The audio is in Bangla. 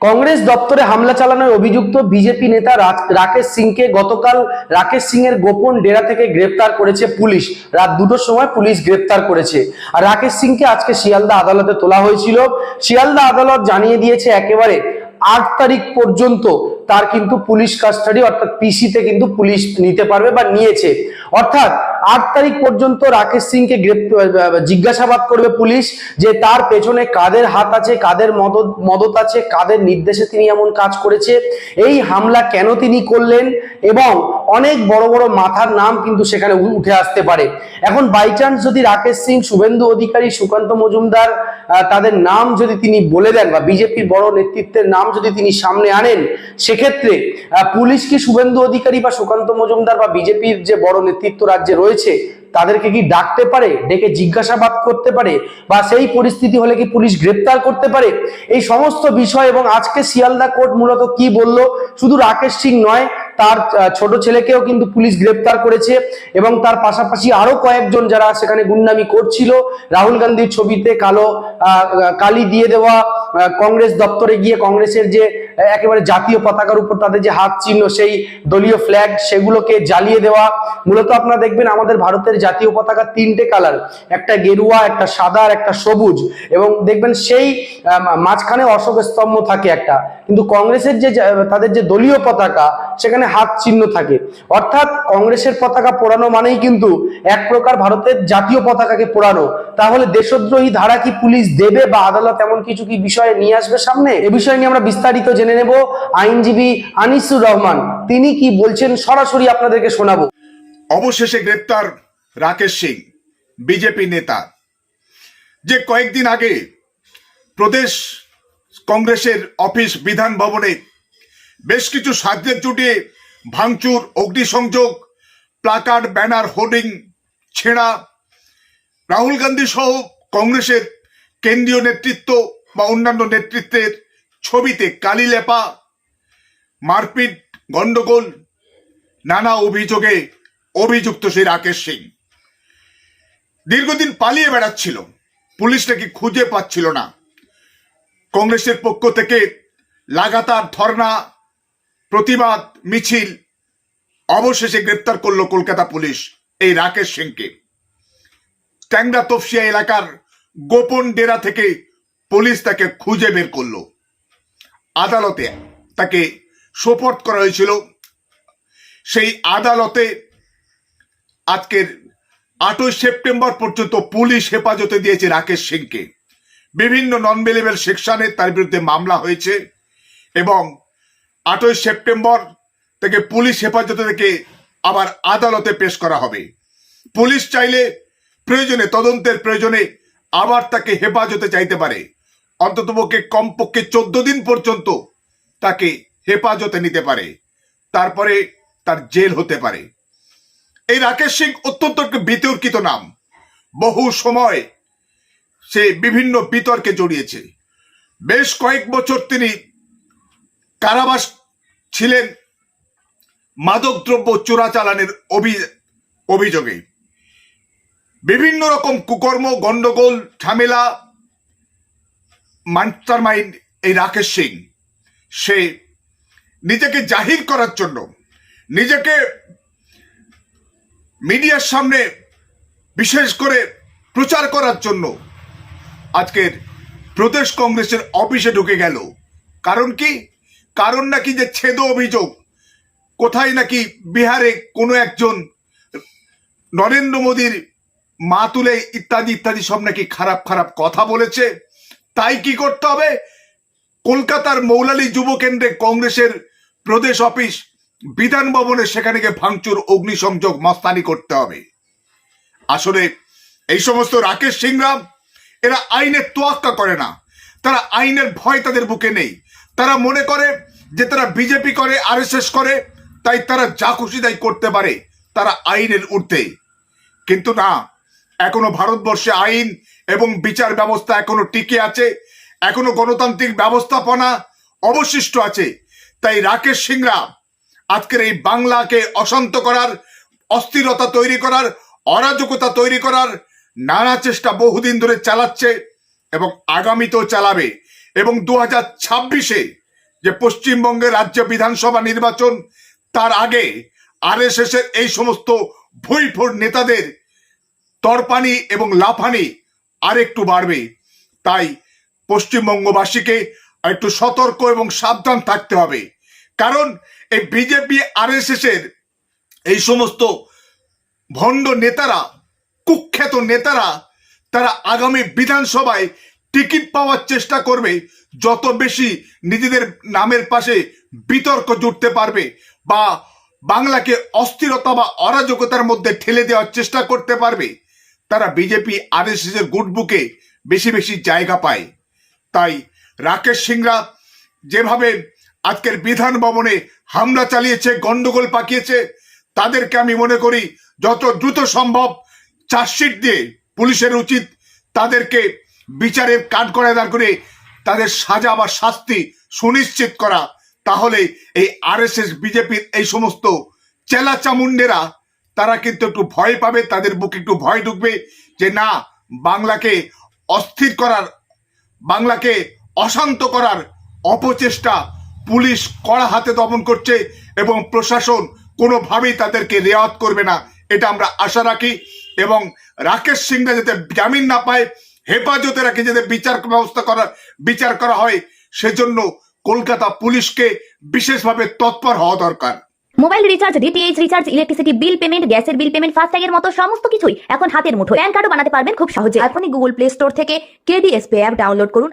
কংগ্রেস দপ্তরে হামলা চালানোর অভিযুক্ত বিজেপি নেতা রাকেশ সিংকে গতকাল রাকেশ সিং এর গোপন ডেরা থেকে গ্রেপ্তার করেছে পুলিশ। রাত দুটোর সময় পুলিশ গ্রেপ্তার করেছে। আর রাকেশ সিংকে আজকে শিয়ালদা আদালতে তোলা হয়েছিল। শিয়ালদা আদালত জানিয়ে দিয়েছে একেবারে আট তারিখ পর্যন্ত তার কিন্তু পুলিশ কাস্টাডি, অর্থাৎ পিসিতে কিন্তু পুলিশ নিতে পারবে বা নিয়েছে। অর্থাৎ আট তারিখ পর্যন্ত রাকেশ সিংকে জিজ্ঞাসাবাদ করবে পুলিশ যে তার পেছনে কাদের হাত আছে, কাদের মদত মদত আছে, কাদের নির্দেশে তিনি এমন কাজ করেছে, এই হামলা কেন তিনি করলেন এবং অনেক বড় বড় মাথার নাম কিন্তু সেখানে উঠে আসতে পারে। এখন বাই চান্স যদি রাকেশ সিং, শুভেন্দু অধিকারী, সুকান্ত মজুমদার তাদের নাম যদি তিনি বলে দেন বা বিজেপির বড় নেতৃত্বের নাম যদি তিনি সামনে আনেন, সেক্ষেত্রে পুলিশ কি শুভেন্দু অধিকারী বা সুকান্ত মজুমদার বা বিজেপির যে বড় নেতৃত্ব রাজ্যে রয়েছে তাদেরকে কি ডাকতে পারে, ডেকে জিজ্ঞাসাবাদ করতে পারে, বা সেই পরিস্থিতি হলে কি পুলিশ গ্রেপ্তার করতে পারে? এই সমস্ত বিষয় এবং আজকে শিয়ালদা কোর্ট মূলত কি বলল? শুধু রাকেশ সিং নয়, তার ছোট ছেলেকেও কিন্তু পুলিশ গ্রেপ্তার করেছে এবং তার পাশাপাশি আরও কয়েকজন যারা সেখানে গুন্ডামি করছিল, রাহুল গান্ধীর ছবিতে কালো কালি দিয়ে দেওয়া কংগ্রেস দপ্তরে গিয়ে কংগ্রেসের যে একেবারে জাতীয় পতাকার উপর তাদের যে হাত চিহ্ন, সেই দলীয় ফ্ল্যাগ সেগুলোকে জ্বালিয়ে দেওয়া। মূলত আপনারা দেখবেন আমাদের ভারতের জাতীয় পতাকা তিনটে কালার একটা গেরুয়া, একটা সাদা আর একটা সবুজ। এবং দেখবেন সেই মাঝখানে অশোক স্তম্ভ থাকে একটা। কিন্তু কংগ্রেসের যে তাদের যে দলীয় পতাকা, সেখানে হাত চিহ্ন থাকে। অর্থাৎ কংগ্রেসের পতাকা পোড়ানো মানেই কিন্তু এক প্রকার ভারতের জাতীয় পতাকাকে পোড়ানো। তাহলে দেশদ্রোহী ধারা কি পুলিশ দেবে বা আদালত এমন কিছু কি বিষয়ে নিয়ে আসবে সামনে? এ বিষয় নিয়ে আমরা বিস্তারিত জেনে নেব। আইনজীবী আনিসুর রহমান, তিনি কি বলছেন সরাসরি আপনাদেরকে শোনাবো। অবশেষে গ্রেপ্তার রাকেশ সিং, বিজেপি নেতা। যে কয়েকদিন আগে প্রদেশ কংগ্রেসের অফিস বিধান ভবনে বেশ কিছু সাহায্যের জুটিয়ে ভাঙচুর, অগ্নিসংযোগ, প্লাকার্ড, ব্যানার, হোর্ডিং, ছেঁড়া, রাহুল গান্ধী সহ কংগ্রেসের কেন্দ্রীয় নেতৃত্ব বা অন্যান্য নেতৃত্বের ছবিতে কালি লেপা মারপিট, গন্ডগোল, নানা অভিযোগে অভিযুক্ত সেই রাকেশ সিং। দীর্ঘদিন পালিয়ে বেড়াচ্ছিল। পুলিশ নাকি খুঁজে পাচ্ছিল না। কংগ্রেসের পক্ষ থেকে লাগাতার ধর্না প্রতিবাদ, মিছিল, অবশেষে গ্রেপ্তার করল কলকাতা পুলিশ এই রাকেশ সিংকে। ট্যাংরা তফসিয়া এলাকার গোপন ডেরা থেকে পুলিশ তাকে খুঁজে বের করল। আদালতে তাকে সোপর্দ করা হয়েছিল। সেই আদালতে আজকের আটই সেপ্টেম্বর পর্যন্ত পুলিশ হেফাজতে দিয়েছে রাকেশ সিংকে। বিভিন্ন নন বেলেবেল সেকশনে তার বিরুদ্ধে মামলা হয়েছে এবং আটই সেপ্টেম্বর থেকে পুলিশ হেফাজতে থেকে আবার আদালতে পেশ করা হবে। পুলিশ চাইলে প্রয়োজনে, তদন্তের প্রয়োজনে আবার তাকে হেফাজতে চাইতে পারে। অন্ততপক্ষে কমপক্ষে চোদ্দ দিন পর্যন্ত তাকে হেফাজতে নিতে পারে। তারপরে তার জেল হতে পারে। এই রাকেশ সিং অত্যন্ত বিতর্কিত নাম। বহু সময় সে বিভিন্ন বিতর্কে জড়িয়েছে। বেশ কয়েক বছর তিনি কারাবাস ছিলেন মাদকদ্রব্য চোরাচালানের অভি- অভিযোগে। বিভিন্ন রকম কুকর্ম, গন্ডগোল, ঝামেলা মাস্টার মাইন্ড এই রাকেশ সিং। সে নিজেকে জাহির করার জন্য, নিজেকে মিডিয়ার সামনে বিশেষ করে প্রচার করার জন্য আজকের প্রদেশ কংগ্রেসের অফিসে ঢুকে গেল। কারণ কি? কারণ নাকি যে ছেদ অভিযোগ, কোথায় নাকি বিহারে কোনো একজন নরেন্দ্র মোদীর মা তুলে ইত্যাদি ইত্যাদি সব নাকি খারাপ খারাপ কথা বলেছে। তাই কি করতে হবে? কলকাতার মৌলালী যুব কেন্দ্রে কংগ্রেসের প্রদেশ অফিস, বিধান ভবনে সেখানে গিয়ে ভাঙচুর, অগ্নিসংযোগ, মস্তানি করতে হবে। আসলে এই সমস্ত রাকেশ সিংরা এরা আইনের তোয়াক্কা করে না। তারা আইনের ভয় তাদের বুকে নেই। তারা মনে করে যে তারা বিজেপি করে, আরএসএস করে, তাই তারা যা খুশি তাই করতে পারে। তারা আইনের ঊর্ধ্বে। কিন্তু না, এখনও ভারতবর্ষে আইন এবং বিচার ব্যবস্থা এখনও টিকে আছে, এখনও গণতান্ত্রিক ব্যবস্থাপনা অবশিষ্ট আছে। তাই রাকেশ সিংরা, আজকের এই বাংলাকে অশান্ত করার, অস্থিরতা তৈরি করার, অরাজকতা তৈরি করার নানা চেষ্টা বহুদিন ধরে চালাচ্ছে এবং আগামীতেও চালাবে। এবং দু হাজার ছাব্বিশে যে পশ্চিমবঙ্গের রাজ্য বিধানসভা নির্বাচন, তার আগে এর এই সমস্ত ভুইফোর নেতাদের তরপানি এবং লাফানি আরেকটু বাড়বে। তাই পশ্চিমবঙ্গবাসীকে একটু সতর্ক এবং সাবধান থাকতে হবে। কারণ এই বিজেপি আরএসএস এর এই সমস্ত ভণ্ড নেতারা, কুখ্যাত নেতারা, তারা আগামী বিধানসভায় টিকিট পাওয়ার চেষ্টা করবে। যত বেশি নিজেদের নামের পাশে বিতর্ক জুটতে পারবে বা বাংলাকে অস্থিরতা বা অরাজকতার মধ্যে ঠেলে দেওয়ার চেষ্টা করতে পারবে তারা বিজেপি আরএসএস এর গুড বুকে বেশি বেশি জায়গা পায়। তাই রাকেশ সিংরা যেভাবে আজকের বিধান ভবনে হামলা চালিয়েছে, গন্ডগোল পাকিয়েছে, তাদেরকে আমি মনে করি যত দ্রুত সম্ভব চার্জশিট দিয়ে পুলিশের উচিত তাদেরকে বিচারের কাঠ করে দাঁড় করে তাদের সাজা বা শাস্তি সুনিশ্চিত করা। তাহলে এই আরএসএস, বিজেপির এই সমস্ত চেলা চামুন্ডেরা তারা কিন্তু একটু ভয় পাবে, তাদের বুকে একটু ভয় ঢুকবে যে না, বাংলাকে অস্থির করার, বাংলাকে অশান্ত করার অপচেষ্টা পুলিশ কড়া হাতে দমন করছে এবং প্রশাসন কোনোভাবেই তাদেরকে রেয়াত করবে না, এটা আমরা আশা রাখি। এবং রাকেশ সিংরা যাতে জামিন না পায়, হেফাজতে রাখে, যাতে বিচার ব্যবস্থা করা বিচার করা হয়, সেজন্য কলকাতা পুলিশকে বিশেষভাবে তৎপর হওয়া দরকার। Mobile recharge, DTH recharge, electricity bill payment, গ্যাসের বিল পেমেন্ট, ফাস্ট্যাগের মতো সমস্ত কিছুই এখন হাতের মুঠো প্যান কার্ডও বানাতে পারবেন খুব সহজে। এখনই গুগল প্লে স্টোর থেকে কেডিএসপি অ্যাপ ডাউনলোড করুন।